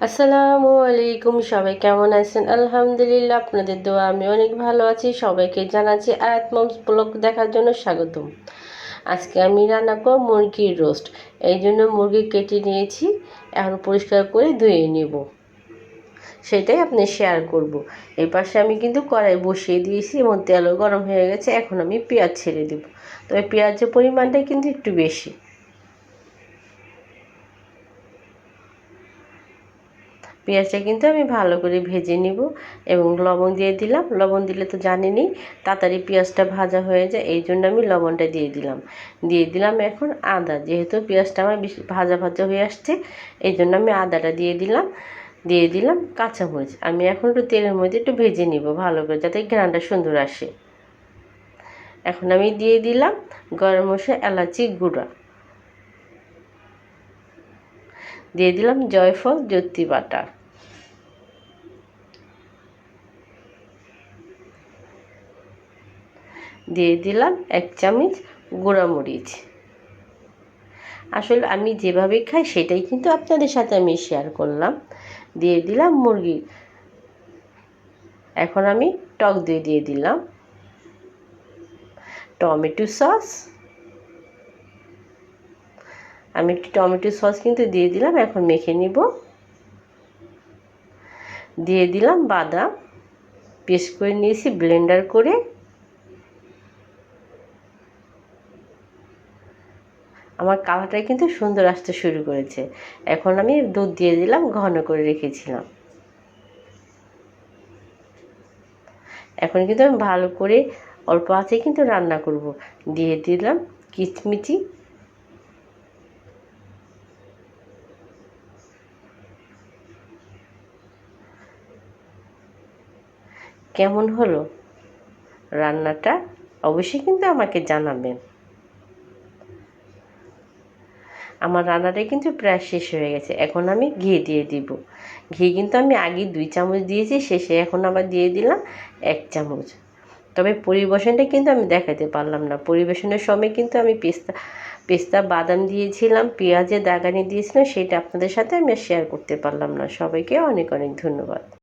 আসসালামু আলাইকুম, সবাই কেমন আছেন? আলহামদুলিল্লাহ, আপনাদের দোয়া আমি অনেক ভালো আছি। সবাইকে জানাচ্ছি আয়াত মমস ব্লগ দেখার জন্য স্বাগতম। আজকে আমি রান্না করব মুরগির রোস্ট। এই জন্য মুরগি কেটে নিয়েছি। এখন পরিষ্কার করে ধুয়ে নেব। সেটাই আপনি শেয়ার করব। এই পাশে আমি কিন্তু কড়াই বসিয়ে দিয়েছি এবং তেলও গরম হয়ে গেছে। এখন আমি পেঁয়াজ ছেড়ে দেব। তবে পেঁয়াজের পরিমাণটা কিন্তু একটু বেশি। পেঁয়াজটা কিন্তু আমি ভালো করে ভেজে নিব এবং লবণ দিয়ে দিলাম। লবণ দিলে তো জানেনই, তাড়াতাড়ি পেঁয়াজটা ভাজা হয়ে যায়, এই জন্য আমি লবণটা দিয়ে দিলাম। দিয়ে দিলাম এখন আদা, যেহেতু পেঁয়াজটা আমার বেশি ভাজা ভাজা হয়ে আসছে, এই জন্য আমি আদাটা দিয়ে দিলাম। দিয়ে দিলাম কাঁচামরিচ। আমি এখন একটু তেলের মধ্যে একটু ভেজে নিব ভালো করে, যাতে ঘ্রানটা সুন্দর আসে। এখন আমি দিয়ে দিলাম গরম মশলা এলাচি গুঁড়া। দিয়ে দিলাম জয়ফল জ্যোতি বাটা। দিয়ে দিলাম এক চামচ গুঁড়ামরিচ। আসলে আমি যেভাবে খাই সেটাই কিন্তু আপনাদের সাথে আমি শেয়ার করলাম। দিয়ে দিলাম মুরগি। এখন আমি টক দই দিয়ে দিলাম। টমেটো সস আমি একটু টমেটো সস কিন্তু দিয়ে দিলাম, এখন মেখে নিব। দিয়ে দিলাম বাদাম, পেস্ট করে নিয়েছি, ব্লেন্ডার করে। আমার কালারটা কিন্তু সুন্দর আসতে শুরু করেছে। এখন আমি দুধ দিয়ে দিলাম, ঘন করে রেখেছিলাম। এখন কিন্তু আমি ভালো করে অল্প আছে কিন্তু রান্না করব। দিয়ে দিলাম কিচমিচি কেমন হলো? রান্নাটা অবশ্যই কিন্তু আমাকে জানাবেন। আমার রান্নাটা কিন্তু প্রায় শেষ হয়ে গেছে। এখন আমি ঘি দিয়ে দিব। ঘি কিন্তু আমি আগে দুই চামচ দিয়েছি, শেষে এখন আবার দিয়ে দিলাম এক চামচ। তবে পরিবেশনটা কিন্তু আমি দেখাতে পারলাম না। পরিবেশনের সময় কিন্তু আমি পেস্তা পেস্তা বাদাম দিয়েছিলাম, পেঁয়াজের দাগানি দিয়েছিলাম, সেটা আপনাদের সাথে আমি শেয়ার করতে পারলাম না। সবাইকে অনেক অনেক ধন্যবাদ।